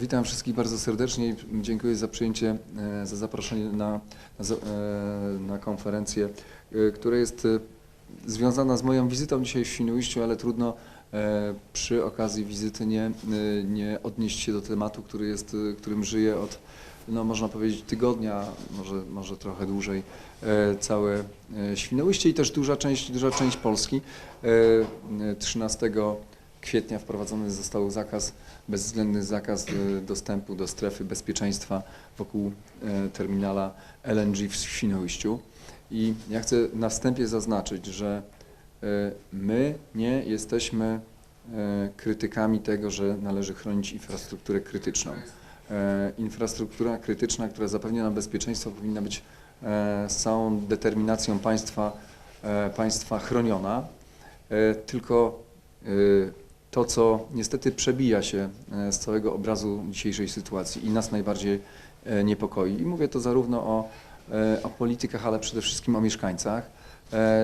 Witam wszystkich bardzo serdecznie i dziękuję za przyjęcie, e, za zaproszenie na, na, e, konferencję, e, która jest związana z moją wizytą dzisiaj w Świnoujściu, ale trudno przy okazji wizyty nie, nie odnieść się do tematu, który jest, którym żyję od, no można powiedzieć, tygodnia, może, może trochę dłużej, całe Świnoujście i też duża część, duża część Polski. E, e, 13 kwietnia wprowadzony został zakaz, bezwzględny zakaz e, dostępu do strefy bezpieczeństwa wokół e, terminala LNG w Świnoujściu. I ja chcę na wstępie zaznaczyć, że e, my nie jesteśmy krytykami tego, że należy chronić infrastrukturę krytyczną. Infrastruktura krytyczna, która zapewnia nam bezpieczeństwo, powinna być z całą determinacją państwa, państwa chroniona. Tylko to, co niestety przebija się e, z całego obrazu dzisiejszej sytuacji i nas najbardziej e, niepokoi. I mówię to zarówno o, e, o politykach, ale przede wszystkim o mieszkańcach.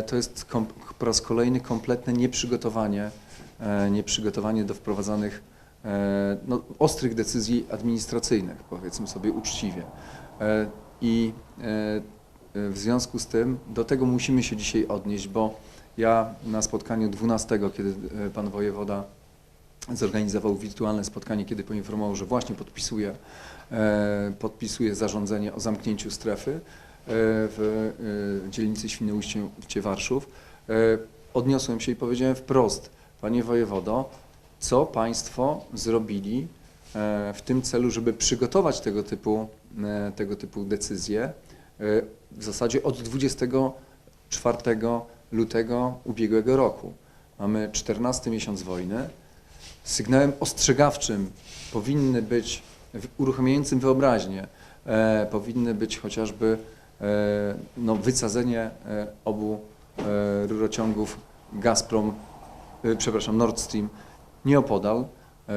To jest po raz kolejny kompletne nieprzygotowanie, nieprzygotowanie do wprowadzanych no, ostrych decyzji administracyjnych, powiedzmy sobie uczciwie. I w związku z tym do tego musimy się dzisiaj odnieść, bo ja na spotkaniu 12, kiedy e, pan wojewoda zorganizował wirtualne spotkanie, kiedy poinformował, że właśnie podpisuje, e, podpisuje zarządzenie o zamknięciu strefy e, w dzielnicy Świnoujście Warszów, odniosłem się i powiedziałem wprost, panie wojewodo, co państwo zrobili w tym celu, żeby przygotować tego typu, tego typu decyzje w zasadzie od 24 lutego ubiegłego roku. Mamy 14 miesiąc wojny. Sygnałem ostrzegawczym powinny być, uruchamiającym wyobraźnię, e, powinny być chociażby e, no, wycadzenie e, obu e, rurociągów Gazprom, e, przepraszam, Nord Stream nieopodal e,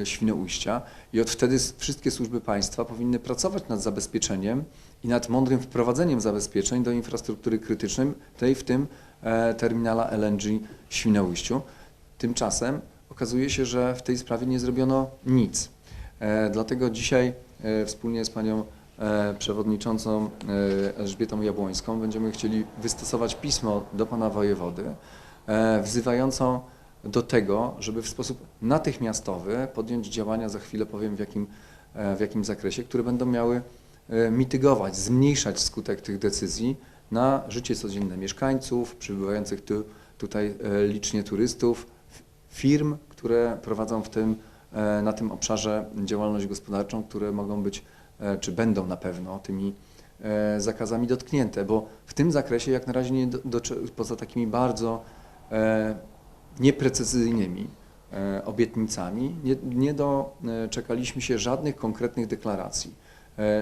e, Świnoujścia i od wtedy wszystkie służby państwa powinny pracować nad zabezpieczeniem i nad mądrym wprowadzeniem zabezpieczeń do infrastruktury krytycznej, tej w tym e, terminala LNG w Świnoujściu. Tymczasem okazuje się, że w tej sprawie nie zrobiono nic. E, Dlatego dzisiaj e, wspólnie z panią przewodniczącą Elżbietą Jabłońską będziemy chcieli wystosować pismo do pana wojewody wzywającą do tego, żeby w sposób natychmiastowy podjąć działania, za chwilę powiem w jakim, w jakim zakresie, które będą miały mitygować, zmniejszać skutek tych decyzji na życie codzienne mieszkańców, przybywających tu, tutaj e, licznie turystów, firm, które prowadzą w tym, e, na tym obszarze działalność gospodarczą, które mogą być, e, czy będą na pewno tymi e, zakazami dotknięte, bo w tym zakresie jak na razie nie do, do, poza takimi bardzo e, nieprecyzyjnymi e, obietnicami nie, nie doczekaliśmy się żadnych konkretnych deklaracji, E,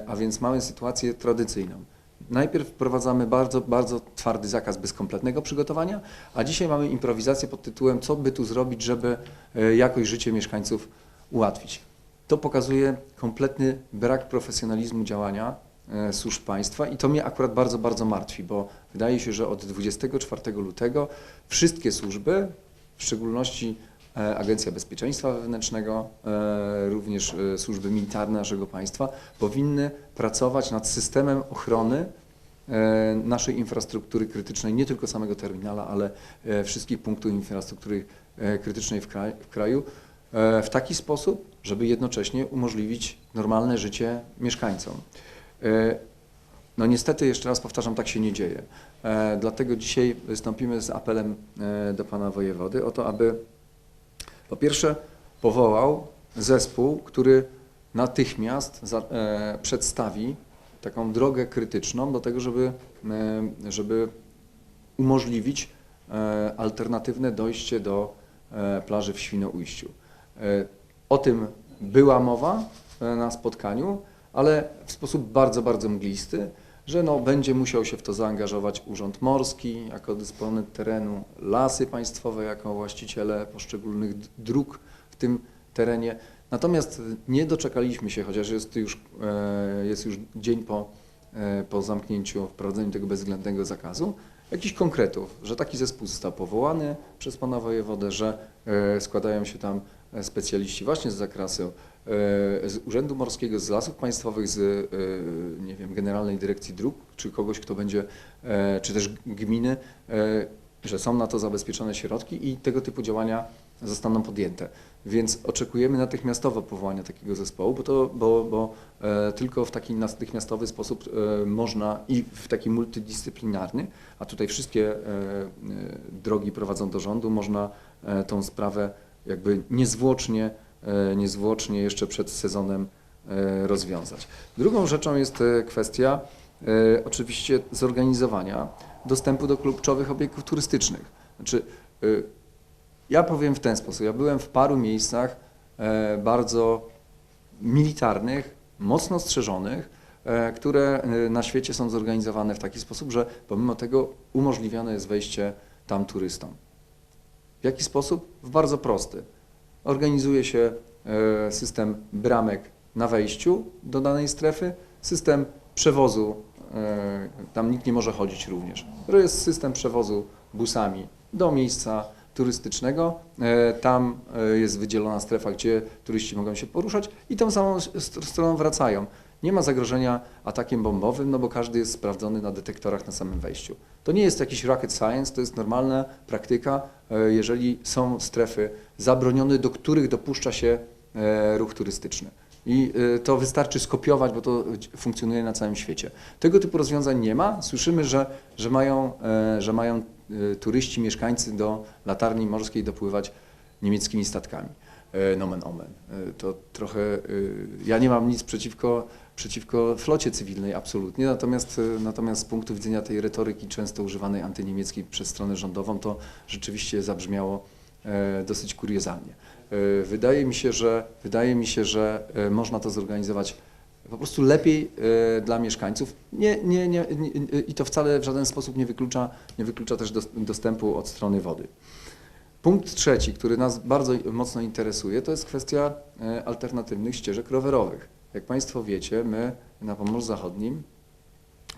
a więc mamy sytuację tradycyjną. Najpierw wprowadzamy bardzo, bardzo twardy zakaz bez kompletnego przygotowania, a dzisiaj mamy improwizację pod tytułem co by tu zrobić, żeby e, jakoś życie mieszkańców ułatwić. To pokazuje kompletny brak profesjonalizmu działania e, służb państwa i to mnie akurat bardzo, bardzo martwi, bo wydaje się, że od 24 lutego wszystkie służby, w szczególności e, Agencja Bezpieczeństwa Wewnętrznego, e, również e, służby militarne naszego państwa powinny pracować nad systemem ochrony e, naszej infrastruktury krytycznej, nie tylko samego terminala, ale e, wszystkich punktów infrastruktury e, krytycznej w kraj- w kraju, e, w taki sposób, żeby jednocześnie umożliwić normalne życie mieszkańcom. E, No niestety, jeszcze raz powtarzam, tak się nie dzieje. E, Dlatego dzisiaj wystąpimy z apelem e, do pana wojewody o to, aby po pierwsze powołał zespół, który natychmiast za, e, przedstawi taką drogę krytyczną do tego, żeby, e, żeby umożliwić e, alternatywne dojście do e, plaży w Świnoujściu. E, O tym była mowa e, na spotkaniu, ale w sposób bardzo, bardzo mglisty, że no, będzie musiał się w to zaangażować Urząd Morski jako dysponent terenu, lasy państwowe jako właściciele poszczególnych dróg w tym terenie. Natomiast nie doczekaliśmy się, chociaż jest już, e, jest już dzień po, e, po zamknięciu, wprowadzeniu tego bezwzględnego zakazu, jakichś konkretów, że taki zespół został powołany przez pana wojewodę, że e, składają się tam specjaliści właśnie z zakresu e, z Urzędu Morskiego, z Lasów Państwowych, z e, nie wiem, Generalnej Dyrekcji Dróg, czy kogoś, kto będzie, e, czy też gminy, że są na to zabezpieczone środki i tego typu działania zostaną podjęte. Więc oczekujemy natychmiastowo powołania takiego zespołu, bo, to, bo, bo tylko w taki natychmiastowy sposób można i w taki multidyscyplinarny, a tutaj wszystkie drogi prowadzą do rządu, można tą sprawę jakby niezwłocznie, e, niezwłocznie jeszcze przed sezonem e, rozwiązać. Drugą rzeczą jest e, kwestia oczywiście zorganizowania dostępu do kluczowych obiektów turystycznych. Znaczy, ja powiem w ten sposób. Ja byłem w paru miejscach bardzo militarnych, mocno strzeżonych, które na świecie są zorganizowane w taki sposób, że pomimo tego umożliwione jest wejście tam turystom. W jaki sposób? W bardzo prosty. Organizuje się e, system bramek na wejściu do danej strefy, system przewozu, e, tam nikt nie może chodzić również. To jest system przewozu busami do miejsca turystycznego. E, Tam jest wydzielona strefa, gdzie turyści mogą się poruszać i tą samą st- stroną wracają. Nie ma zagrożenia atakiem bombowym, no bo każdy jest sprawdzony na detektorach na samym wejściu. To nie jest jakiś rocket science, to jest normalna praktyka, e, jeżeli są strefy zabronione, do których dopuszcza się e, ruch turystyczny. I e, to wystarczy skopiować, bo to funkcjonuje na całym świecie. Tego typu rozwiązań nie ma. Słyszymy, że, że mają, że mają turyści, mieszkańcy do latarni morskiej dopływać niemieckimi statkami. E, Nomen omen. E, To trochę, e, ja nie mam nic przeciwko, przeciwko flocie cywilnej, absolutnie, natomiast, natomiast z punktu widzenia tej retoryki często używanej antyniemieckiej przez stronę rządową, to rzeczywiście zabrzmiało dosyć kuriozalnie. Wydaje mi się, że, wydaje mi się, że można to zorganizować po prostu lepiej dla mieszkańców. Nie, nie, nie, nie, I to wcale w żaden sposób nie wyklucza, nie wyklucza też dos- dostępu od strony wody. Punkt trzeci, który nas bardzo mocno interesuje, to jest kwestia e, alternatywnych ścieżek rowerowych. Jak Państwo wiecie, my na Pomorzu Zachodnim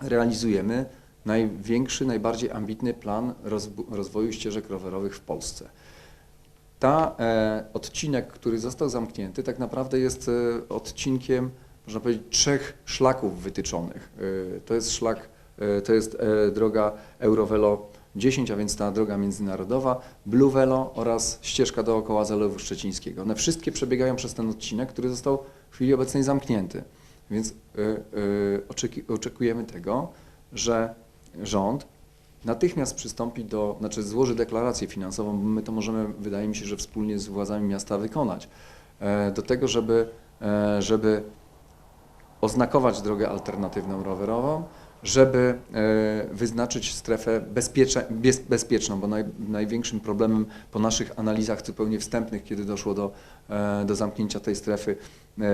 realizujemy największy, najbardziej ambitny plan rozwoju ścieżek rowerowych w Polsce. Ta e, odcinek, który został zamknięty, tak naprawdę jest e, odcinkiem, można powiedzieć, trzech szlaków wytyczonych. E, to jest szlak, e, to jest e, droga Eurovelo 10, a więc ta droga międzynarodowa, Blue Velo oraz ścieżka dookoła Zalewu Szczecińskiego. One wszystkie przebiegają przez ten odcinek, który został w chwili obecnej zamknięty. Więc e, oczeki- oczekujemy tego, że rząd natychmiast przystąpi do, znaczy złoży deklarację finansową, bo my to możemy, wydaje mi się, że wspólnie z władzami miasta wykonać, e, do tego, żeby, e, żeby oznakować drogę alternatywną rowerową, żeby e, wyznaczyć strefę bezpieczną, bo naj, największym problemem po naszych analizach zupełnie wstępnych, kiedy doszło do, e, do zamknięcia tej strefy, e,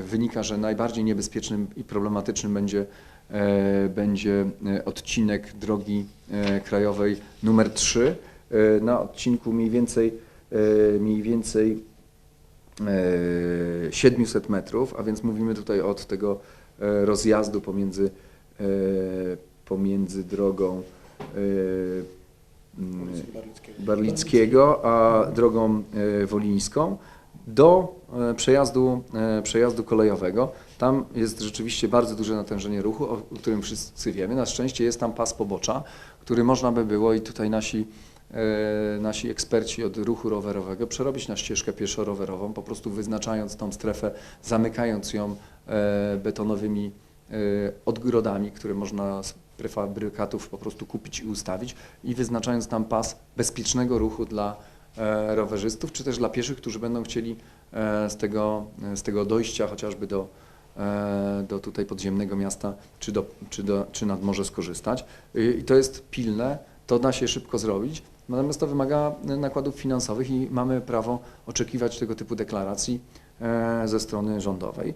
wynika, że najbardziej niebezpiecznym i problematycznym będzie, będzie odcinek drogi krajowej numer 3 e, na odcinku mniej więcej, mniej więcej e, 700 metrów, a więc mówimy tutaj od tego rozjazdu pomiędzy, pomiędzy drogą e, mm, Barlickiego, a drogą e, wolińską do e, przejazdu, e, przejazdu kolejowego. Tam jest rzeczywiście bardzo duże natężenie ruchu, o którym wszyscy wiemy. Na szczęście jest tam pas pobocza, który można by było i tutaj nasi, e, nasi eksperci od ruchu rowerowego przerobić na ścieżkę pieszo-rowerową, po prostu wyznaczając tą strefę, zamykając ją e, betonowymi e, odgrodami, które można z prefabrykatów po prostu kupić i ustawić i wyznaczając tam pas bezpiecznego ruchu dla e, rowerzystów, czy też dla pieszych, którzy będą chcieli e, z tego, z tego dojścia chociażby do, e, do tutaj podziemnego miasta, czy, do, czy, do, czy nad morze skorzystać. I to jest pilne, to da się szybko zrobić, natomiast to wymaga nakładów finansowych i mamy prawo oczekiwać tego typu deklaracji ze strony rządowej.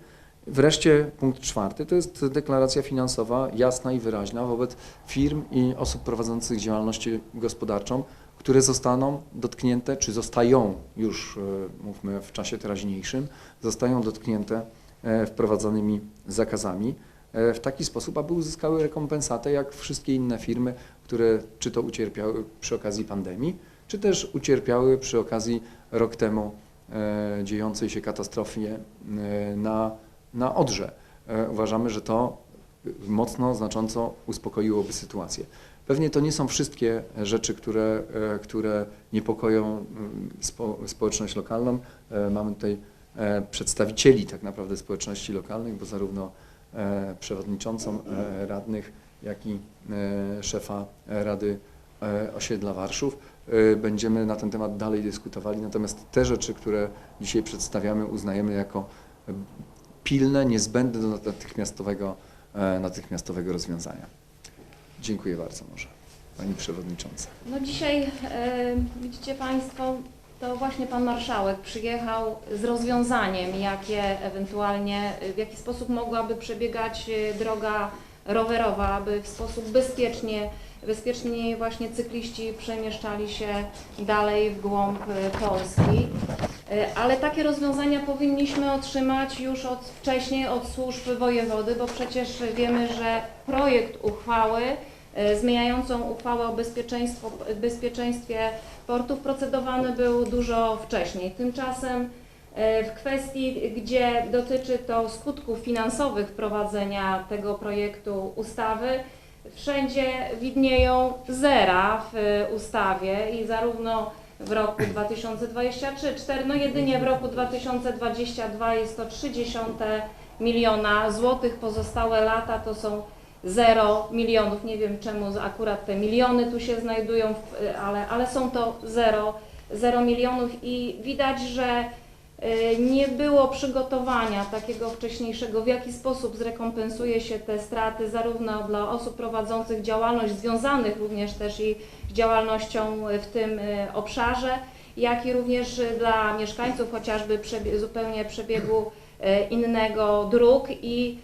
Wreszcie punkt czwarty to jest deklaracja finansowa jasna i wyraźna wobec firm i osób prowadzących działalność gospodarczą, które zostaną dotknięte, czy zostają już, e, mówmy w czasie teraźniejszym, zostają dotknięte e, wprowadzonymi zakazami e, w taki sposób, aby uzyskały rekompensatę jak wszystkie inne firmy, które czy to ucierpiały przy okazji pandemii, czy też ucierpiały przy okazji rok temu dziejącej się katastrofie na, na Odrze. E, Uważamy, że to mocno, znacząco uspokoiłoby sytuację. Pewnie to nie są wszystkie rzeczy, które, e, które niepokoją mm, spo, społeczność lokalną. E, Mamy tutaj przedstawicieli tak naprawdę społeczności lokalnych, bo zarówno przewodniczącą radnych, jak i szefa Rady Osiedla Warszów. Będziemy na ten temat dalej dyskutowali, natomiast te rzeczy, które dzisiaj przedstawiamy, uznajemy jako pilne, niezbędne do natychmiastowego, e, natychmiastowego rozwiązania. Dziękuję bardzo może, Pani Przewodnicząca. No dzisiaj e, widzicie Państwo, to właśnie Pan Marszałek przyjechał z rozwiązaniem, jakie ewentualnie, w jaki sposób mogłaby przebiegać e, droga rowerowa, aby w sposób bezpiecznie, bezpiecznie właśnie cykliści przemieszczali się dalej w głąb Polski. E, Ale takie rozwiązania powinniśmy otrzymać już od wcześniej od służb wojewody, bo przecież wiemy, że projekt uchwały e, zmieniającą uchwałę o bezpieczeństwie portów procedowany był dużo wcześniej. Tymczasem e, w kwestii, gdzie dotyczy to skutków finansowych wprowadzenia tego projektu ustawy, wszędzie widnieją zera w ustawie i zarówno w roku 2023-2024, no jedynie w roku 2022 jest to 30 miliona złotych, pozostałe lata to są 0 milionów. Nie wiem czemu akurat te miliony tu się znajdują, ale, ale są to 0, 0 milionów i widać, że nie było przygotowania takiego wcześniejszego, w jaki sposób zrekompensuje się te straty zarówno dla osób prowadzących działalność, związanych również też i z działalnością w tym y, obszarze, jak i również dla mieszkańców chociażby przebie- zupełnie przebiegu y, innego dróg i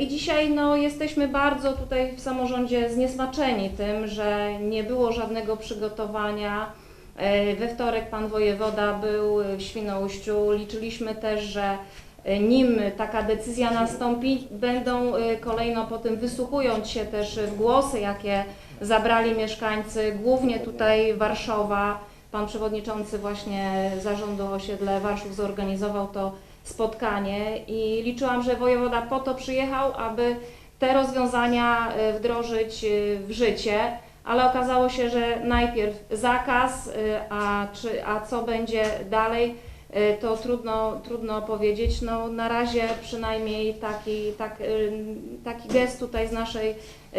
i dzisiaj no, jesteśmy bardzo tutaj w samorządzie zniesmaczeni tym, że nie było żadnego przygotowania. E, We wtorek pan wojewoda był w Świnoujściu. Liczyliśmy też, że e, nim taka decyzja nastąpi, będą e, kolejno po tym wysłuchując się też głosy, jakie zabrali mieszkańcy, głównie tutaj Warszawa. Pan przewodniczący właśnie zarządu osiedle Warszów zorganizował to spotkanie i liczyłam, że wojewoda po to przyjechał, aby te rozwiązania wdrożyć w życie, ale okazało się, że najpierw zakaz, e, a, czy, a co będzie dalej, e, to trudno, trudno powiedzieć. No, na razie przynajmniej taki, tak, e, taki gest tutaj z naszej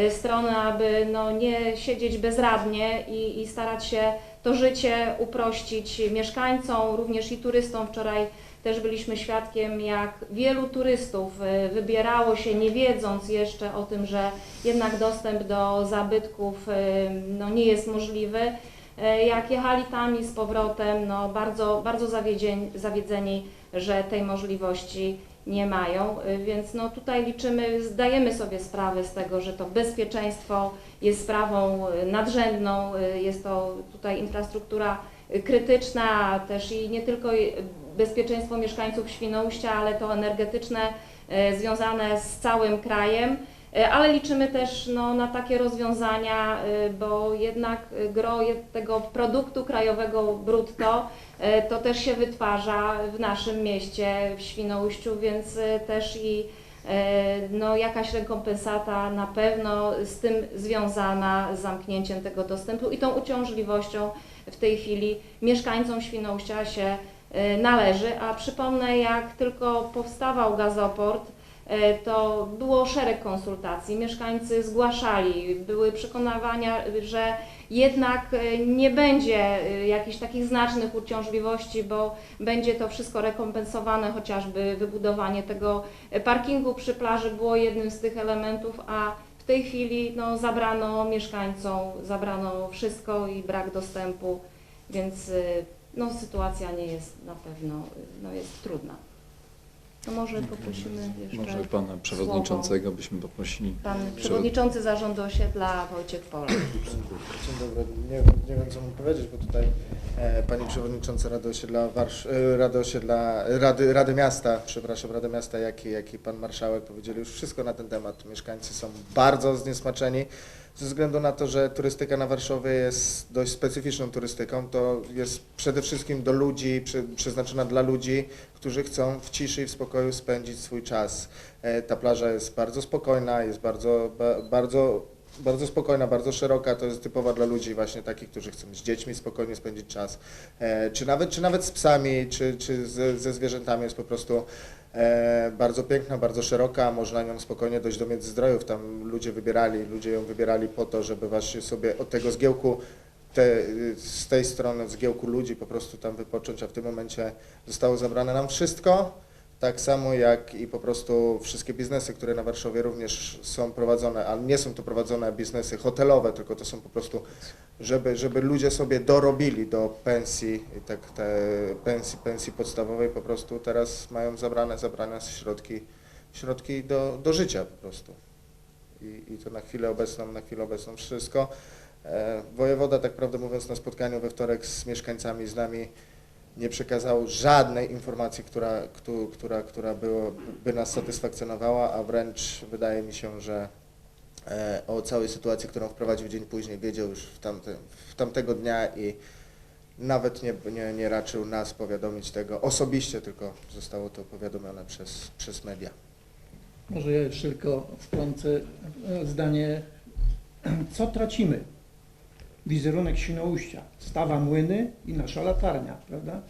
strony, aby no, nie siedzieć bezradnie i, i starać się to życie uprościć mieszkańcom, również i turystom. Wczoraj też byliśmy świadkiem, jak wielu turystów e, wybierało się, nie wiedząc jeszcze o tym, że jednak dostęp do zabytków e, no, nie jest możliwy. E, Jak jechali tam i z powrotem, no, bardzo, bardzo zawiedzieni, zawiedzeni, że tej możliwości nie mają. E, Więc no, tutaj liczymy, zdajemy sobie sprawę z tego, że to bezpieczeństwo jest sprawą nadrzędną, jest to tutaj infrastruktura krytyczna, też i nie tylko bezpieczeństwo mieszkańców Świnoujścia, ale to energetyczne e, związane z całym krajem. E, Ale liczymy też no, na takie rozwiązania, e, bo jednak gro tego produktu krajowego brutto to też się wytwarza w naszym mieście, w Świnoujściu, więc też i no, jakaś rekompensata na pewno z tym związana z zamknięciem tego dostępu i tą uciążliwością w tej chwili mieszkańcom Świnoujścia się należy. A przypomnę, jak tylko powstawał gazoport, e, to było szereg konsultacji. Mieszkańcy zgłaszali, były przekonawania, że jednak e, nie będzie jakichś takich znacznych uciążliwości, bo będzie to wszystko rekompensowane, chociażby wybudowanie tego parkingu przy plaży było jednym z tych elementów, a w tej chwili no, zabrano mieszkańcom, zabrano wszystko i brak dostępu, więc y, no, sytuacja nie jest na pewno, no, jest trudna. To może poprosimy jeszcze Może Pana Przewodniczącego byśmy poprosili. Pan Przewodniczący Zarządu Osiedla Wojciech Polak. Dzień dobry. Nie, nie wiem co mam powiedzieć, bo tutaj e, Pani Przewodnicząca Rady Osiedla, Warsz, e, Rady, Osiedla Rady, Rady Miasta, przepraszam, Rady Miasta, jak i, jak i Pan Marszałek powiedzieli już wszystko na ten temat. Mieszkańcy są bardzo zniesmaczeni. Ze względu na to, że turystyka na Warszawie jest dość specyficzną turystyką, to jest przede wszystkim do ludzi, przeznaczona dla ludzi, którzy chcą w ciszy i w spokoju spędzić swój czas. E, Ta plaża jest bardzo spokojna, jest bardzo, ba, bardzo, bardzo spokojna, bardzo szeroka, to jest typowa dla ludzi właśnie takich, którzy chcą z dziećmi spokojnie spędzić czas, e, czy nawet, czy nawet z psami, czy, czy ze, ze zwierzętami. Jest po prostu e, bardzo piękna, bardzo szeroka, można nią spokojnie dojść do Międzyzdrojów, tam ludzie wybierali, ludzie ją wybierali po to, żeby właśnie sobie od tego zgiełku te, z tej strony zgiełku ludzi po prostu tam wypocząć, a w tym momencie zostało zabrane nam wszystko, tak samo jak i po prostu wszystkie biznesy, które na Warszawie również są prowadzone, ale nie są to prowadzone biznesy hotelowe, tylko to są po prostu, żeby, żeby ludzie sobie dorobili do pensji, tak te pensji, pensji podstawowej po prostu teraz mają zabrane, zabrane środki, środki do, do życia po prostu. I, I to na chwilę obecną, na chwilę obecną wszystko. E, Wojewoda, tak prawdę mówiąc, na spotkaniu we wtorek z mieszkańcami, z nami nie przekazał żadnej informacji, która, któ- która, która było, by nas satysfakcjonowała, a wręcz wydaje mi się, że e, o całej sytuacji, którą wprowadził dzień później, wiedział już w, w tamtego dnia i nawet nie, nie, nie raczył nas powiadomić tego osobiście, tylko zostało to powiadomione przez, przez media. Może ja jeszcze tylko wtrącę e, zdanie, co tracimy? Wizerunek Świnoujścia, stawa młyny i nasza latarnia, prawda?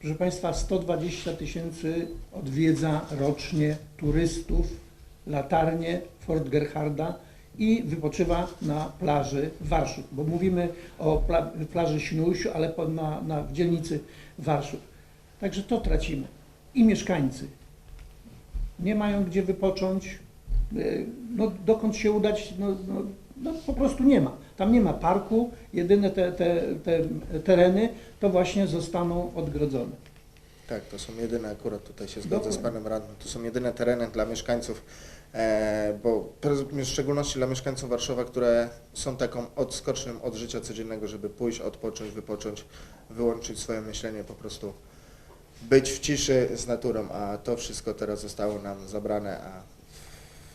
Proszę Państwa, 120 tysięcy odwiedza rocznie turystów latarnię Fort Gerharda i wypoczywa na plaży Warszów, bo mówimy o pla plaży Świnoujściu, ale na, na, w dzielnicy Warszów. Także to tracimy. I mieszkańcy nie mają gdzie wypocząć, y, no, dokąd się udać, no, no, no po prostu nie ma. Tam nie ma parku, jedyne te, te, te tereny to właśnie zostaną odgrodzone. Tak, to są jedyne, akurat tutaj się zgodzę z. Panem Radnym, to są jedyne tereny dla mieszkańców, e, bo w szczególności dla mieszkańców Warszawa, które są taką odskocznią od życia codziennego, żeby pójść, odpocząć, wypocząć, wyłączyć swoje myślenie, po prostu być w ciszy z naturą, a to wszystko teraz zostało nam zabrane, a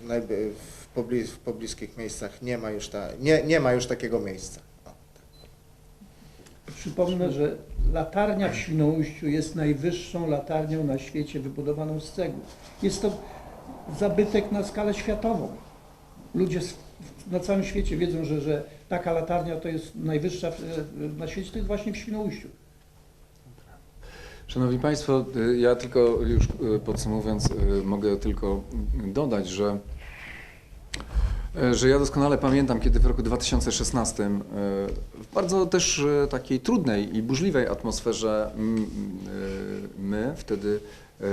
w, najby, w, poblis, w pobliskich miejscach nie ma już, ta, nie, nie ma już takiego miejsca. O. Przypomnę, że latarnia w Świnoujściu jest najwyższą latarnią na świecie wybudowaną z cegły. Jest to zabytek na skalę światową. Ludzie na całym świecie wiedzą, że, że taka latarnia to jest najwyższa na świecie, to jest właśnie w Świnoujściu. Szanowni Państwo, y, ja tylko już y, podsumowując, y, mogę tylko dodać, że, że ja doskonale pamiętam, kiedy w roku 2016 y, w bardzo też y, takiej trudnej i burzliwej atmosferze my wtedy,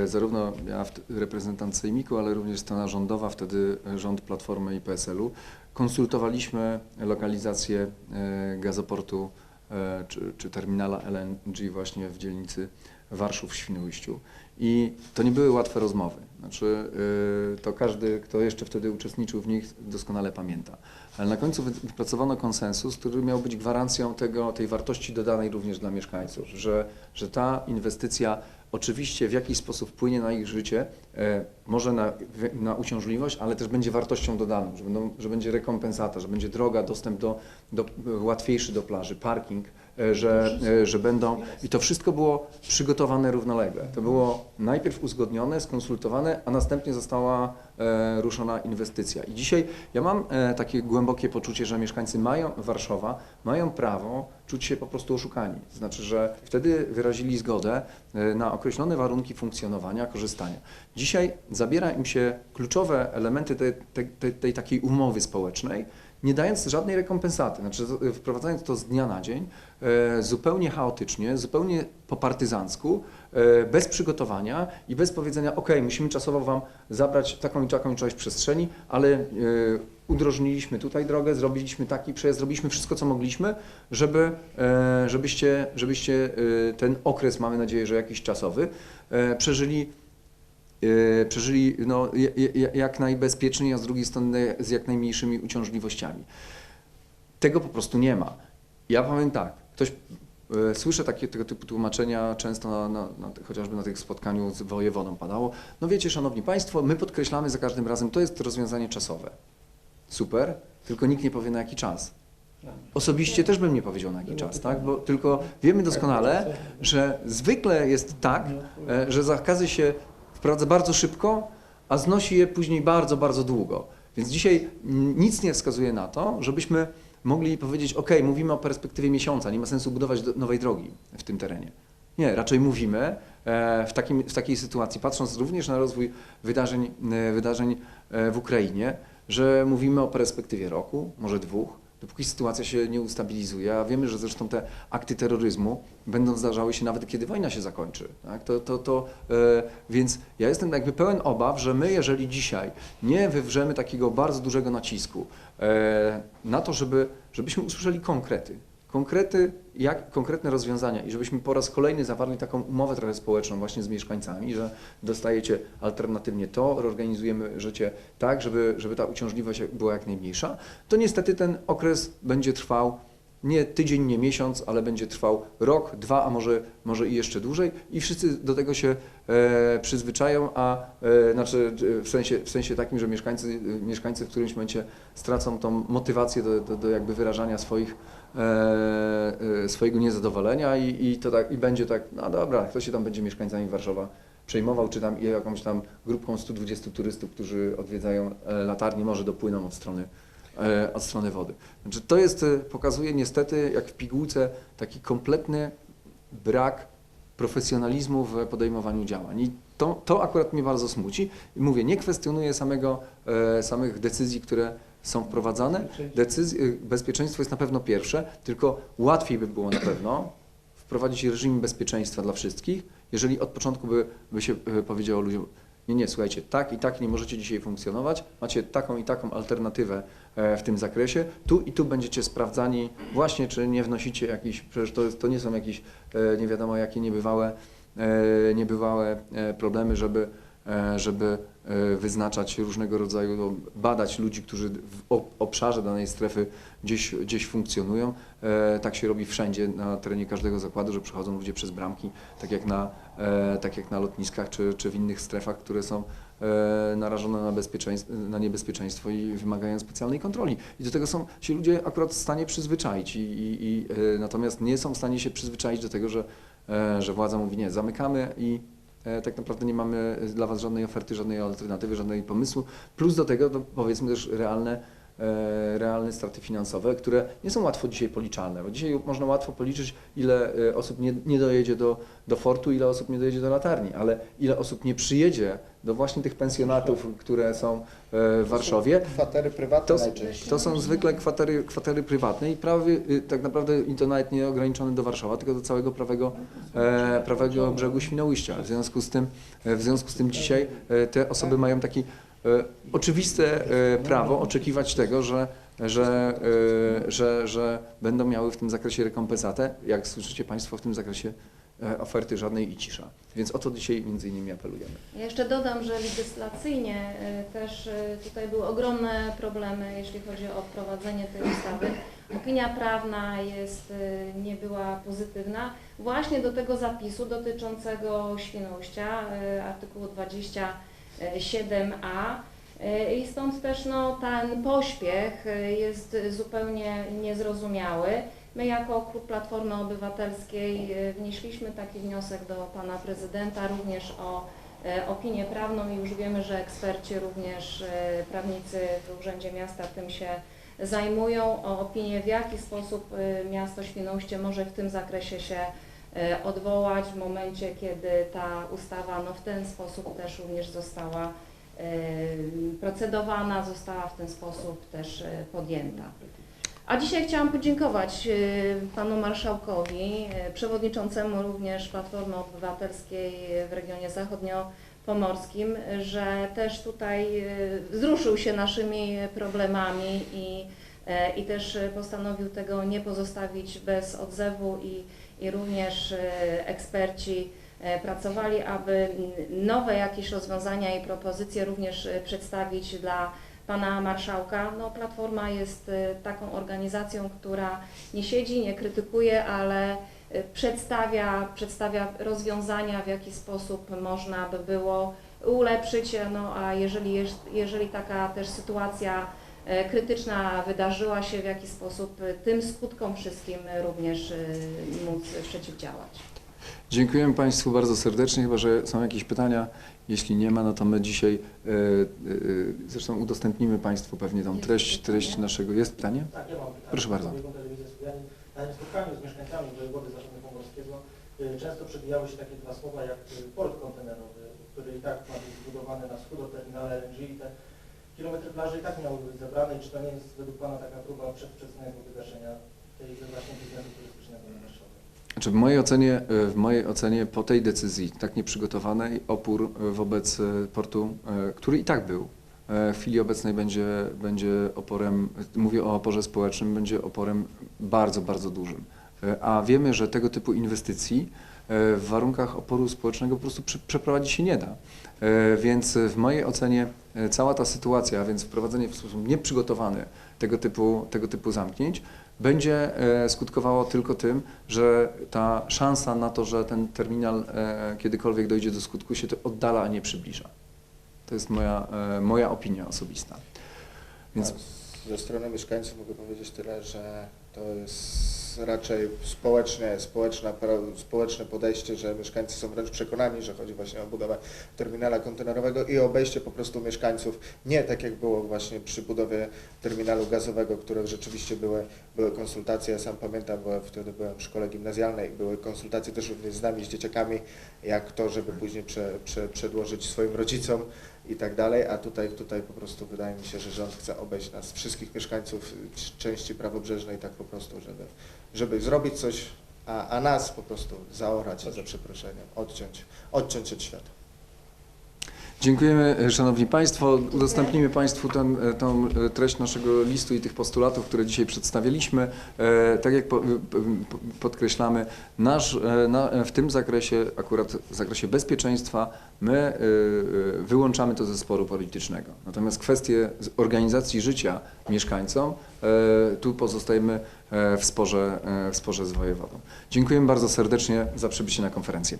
zarówno ja reprezentant Sejmiku, ale również strona rządowa, wtedy rząd Platformy i PSL-u, konsultowaliśmy lokalizację gazoportu e, czy, czy terminala LNG właśnie w dzielnicy Warszów w Świnoujściu. I to nie były łatwe rozmowy. Znaczy, y, to każdy, kto jeszcze wtedy uczestniczył w nich, doskonale pamięta. Ale na końcu wy- wypracowano konsensus, który miał być gwarancją tego, tej wartości dodanej również dla mieszkańców, że, że ta inwestycja oczywiście w jakiś sposób wpłynie na ich życie, e, może na, na uciążliwość, ale też będzie wartością dodaną, że, będą, że będzie rekompensata, że będzie droga, dostęp do, do, łatwiejszy do plaży, parking, że, e, że będą. I to wszystko było przygotowane równolegle. To było najpierw uzgodnione, skonsultowane, a następnie została e, ruszona inwestycja. I dzisiaj ja mam e, takie głębokie poczucie, że mieszkańcy mają Warszawa mają prawo czuć się po prostu oszukani. Znaczy, że wtedy wyrazili zgodę e, na określone warunki funkcjonowania, korzystania. Dzisiaj zabiera im się kluczowe elementy tej, tej, tej takiej umowy społecznej, nie dając żadnej rekompensaty, znaczy z- wprowadzając to z dnia na dzień, e, zupełnie chaotycznie, zupełnie po partyzancku, e, bez przygotowania i bez powiedzenia, ok, musimy czasowo Wam zabrać taką i taką część przestrzeni, ale e, udrożniliśmy tutaj drogę, zrobiliśmy taki przejazd, zrobiliśmy wszystko, co mogliśmy, żeby, żebyście, żebyście ten okres, mamy nadzieję, że jakiś czasowy, przeżyli przeżyli no, ja- ja- jak najbezpieczniej, a z drugiej strony z jak najmniejszymi uciążliwościami. Tego po prostu nie ma. Ja powiem tak, ktoś, e, słyszę takie tego typu tłumaczenia często na, na, na, chociażby na tych spotkaniu z wojewodą padało. No wiecie, szanowni państwo, my podkreślamy za każdym razem, to jest rozwiązanie czasowe. Super, tylko nikt nie powie na jaki czas. Osobiście też bym nie powiedział na jaki czas, tak? Bo tylko wiemy doskonale, że zwykle jest tak, e, że zakazy się wprowadza bardzo szybko, a znosi je później bardzo, bardzo długo. Więc dzisiaj nic nie wskazuje na to, żebyśmy mogli powiedzieć, ok, mówimy o perspektywie miesiąca, nie ma sensu budować do- nowej drogi w tym terenie. Nie, raczej mówimy e, w, takim, w takiej sytuacji, patrząc również na rozwój wydarzeń, e, wydarzeń e, w Ukrainie, że mówimy o perspektywie roku, może dwóch, dopóki sytuacja się nie ustabilizuje, a wiemy, że zresztą te akty terroryzmu będą zdarzały się nawet kiedy wojna się zakończy. Tak? To, to, to, e, więc ja jestem jakby pełen obaw, że my, jeżeli dzisiaj nie wywrzemy takiego bardzo dużego nacisku e, na to, żeby, żebyśmy usłyszeli konkrety, konkrety, jak, konkretne rozwiązania i żebyśmy po raz kolejny zawarli taką umowę trochę społeczną właśnie z mieszkańcami, że dostajecie alternatywnie to, organizujemy życie tak, żeby, żeby ta uciążliwość była jak najmniejsza, to niestety ten okres będzie trwał nie tydzień, nie miesiąc, ale będzie trwał rok, dwa, a może, może i jeszcze dłużej. I wszyscy do tego się e, przyzwyczają, a e, znaczy e, w sensie, w sensie takim, że mieszkańcy, mieszkańcy w którymś momencie stracą tą motywację do, do, do jakby wyrażania swoich, swojego niezadowolenia i, i, to tak, i będzie tak, no dobra, kto się tam będzie mieszkańcami Warszawa przejmował, czy tam jakąś tam grupką 120 turystów, którzy odwiedzają e, latarnię, może dopłyną od strony e, od strony wody. Znaczy to jest, e, pokazuje niestety jak w pigułce taki kompletny brak profesjonalizmu w podejmowaniu działań. I to, to akurat mnie bardzo smuci. I mówię, nie kwestionuję samego, e, samych decyzji, które są wprowadzane. Decyzji, e, bezpieczeństwo jest na pewno pierwsze, tylko łatwiej by było na pewno wprowadzić reżim bezpieczeństwa dla wszystkich, jeżeli od początku by, by się e, powiedziało ludziom, nie, nie, słuchajcie, tak i tak nie możecie dzisiaj funkcjonować, macie taką i taką alternatywę e, w tym zakresie, tu i tu będziecie sprawdzani właśnie, czy nie wnosicie jakichś, przecież to, to nie są jakieś e, nie wiadomo jakie niebywałe, niebywałe problemy, żeby, żeby e, wyznaczać różnego rodzaju, no, badać ludzi, którzy w obszarze danej strefy gdzieś, gdzieś funkcjonują. E, Tak się robi wszędzie na terenie każdego zakładu, że przechodzą ludzie przez bramki, tak jak na, e, tak jak na lotniskach czy, czy w innych strefach, które są e, narażone na, bezpieczeństwo, na niebezpieczeństwo i wymagają specjalnej kontroli. I do tego są ci ludzie akurat w stanie przyzwyczaić, i, i, i, e, natomiast nie są w stanie się przyzwyczaić do tego, że, e, że władza mówi nie, zamykamy i e, tak naprawdę nie mamy dla Was żadnej oferty, żadnej alternatywy, żadnego pomysłu. Plus do tego no, powiedzmy też realne, e, realne straty finansowe, które nie są łatwo dzisiaj policzalne, bo dzisiaj można łatwo policzyć, ile e, osób nie, nie dojedzie do, do fortu, ile osób nie dojedzie do latarni, ale ile osób nie przyjedzie do właśnie tych pensjonatów, które są e, w Warszawie, Kwatery prywatne To- najczęściej. to są zwykle kwatery, kwatery prywatne i prawie, y, tak naprawdę i to nawet nie ograniczone do Warszawy, tylko do całego prawego, e, prawego brzegu Świnoujścia. W związku z tym, e, w związku z tym dzisiaj e, te osoby mają takie e, E, oczywiste e, prawo oczekiwać tego, że, że, e, że, że będą miały w tym zakresie rekompensatę. Jak słyszycie Państwo, w tym zakresie oferty żadnej i cisza. Więc o to dzisiaj między innymi apelujemy. Ja jeszcze dodam, że legislacyjnie też tutaj były ogromne problemy, jeśli chodzi o wprowadzenie tej ustawy. Opinia prawna jest, nie była pozytywna właśnie do tego zapisu dotyczącego Świnoujścia, artykułu 20 7a. E, I stąd też no, ten pośpiech jest zupełnie niezrozumiały. My jako Klub Platformy Obywatelskiej e, wnieśliśmy taki wniosek do Pana Prezydenta również o e, opinię prawną i już wiemy, że eksperci, również prawnicy w Urzędzie Miasta tym się zajmują, o opinię w jaki sposób miasto Świnoujście może w tym zakresie się odwołać w momencie, kiedy ta ustawa no, w ten sposób też również została e, procedowana, została w ten sposób też e, podjęta. A dzisiaj chciałam podziękować e, panu marszałkowi, e, przewodniczącemu również Platformy Obywatelskiej w regionie zachodniopomorskim, że też tutaj e, wzruszył się naszymi problemami i, e, i też postanowił tego nie pozostawić bez odzewu i, i również e, eksperci e, pracowali, aby nowe jakieś rozwiązania i propozycje również e, przedstawić dla pana marszałka. No, Platforma jest e, taką organizacją, która nie siedzi, nie krytykuje, ale przedstawia, przedstawia rozwiązania, w jaki sposób można by było ulepszyć, no a jeżeli, jeżeli taka też sytuacja krytyczna wydarzyła się, w jaki sposób e, tym skutkom wszystkim e, również e, móc przeciwdziałać. Dziękujemy Państwu bardzo serdecznie, chyba że są jakieś pytania. Jeśli nie ma, no to my dzisiaj, e, e, zresztą udostępnimy Państwu pewnie tą Jest treść, pytanie? treść naszego. Jest pytanie? Tak, ja mam pytanie. Proszę bardzo. Na tym spotkaniu z mieszkańcami wojewody zarządu pomorskiego y, często przebijały się takie dwa słowa jak port kontenerowy, który i tak ma być zbudowany na wschód od terminala LNG kilometry plaży i tak miały być zebrane i czy to nie jest według Pana taka próba przedwczesnego wygaszenia tej właśnie biznesu turystycznego na Warszawie? Znaczy w mojej ocenie, w mojej ocenie po tej decyzji tak nieprzygotowanej opór wobec e, portu, e, który i tak był, e, w chwili obecnej będzie, będzie oporem, mówię o oporze społecznym, będzie oporem bardzo, bardzo dużym. A wiemy, że tego typu inwestycji w warunkach oporu społecznego po prostu prze- przeprowadzić się nie da. E, Więc w mojej ocenie e, cała ta sytuacja, a więc wprowadzenie w sposób nieprzygotowany tego typu, tego typu zamknięć, będzie e, skutkowało tylko tym, że ta szansa na to, że ten terminal e, kiedykolwiek dojdzie do skutku się to oddala, a nie przybliża. To jest moja, e, moja opinia osobista. Więc Ze strony mieszkańców mogę powiedzieć tyle, że to jest raczej społecznie, społeczna, pra- społeczne podejście, że mieszkańcy są wręcz przekonani, że chodzi właśnie o budowę terminala kontenerowego i obejście po prostu mieszkańców, nie tak jak było właśnie przy budowie terminalu gazowego, które rzeczywiście były, były konsultacje, ja sam pamiętam, bo wtedy byłem w szkole gimnazjalnej, były konsultacje też również z nami, z dzieciakami, jak to, żeby później prze, prze, przedłożyć swoim rodzicom i tak dalej, a tutaj, tutaj po prostu wydaje mi się, że rząd chce obejść nas, wszystkich mieszkańców części prawobrzeżnej tak po prostu, żeby, żeby zrobić coś, a, a nas po prostu zaorać, za przeproszeniem, odciąć, odciąć od świata. Dziękujemy e, Szanowni Państwo. Udostępnimy Państwu ten, e, e, treść naszego listu i tych postulatów, które dzisiaj przedstawiliśmy. Tak jak podkreślamy, nasz, na, w tym zakresie, akurat w zakresie bezpieczeństwa, my wyłączamy to ze sporu politycznego. Natomiast kwestie organizacji życia mieszkańcom, tu pozostajemy w sporze, w sporze z wojewodą. Dziękujemy bardzo serdecznie za przybycie na konferencję.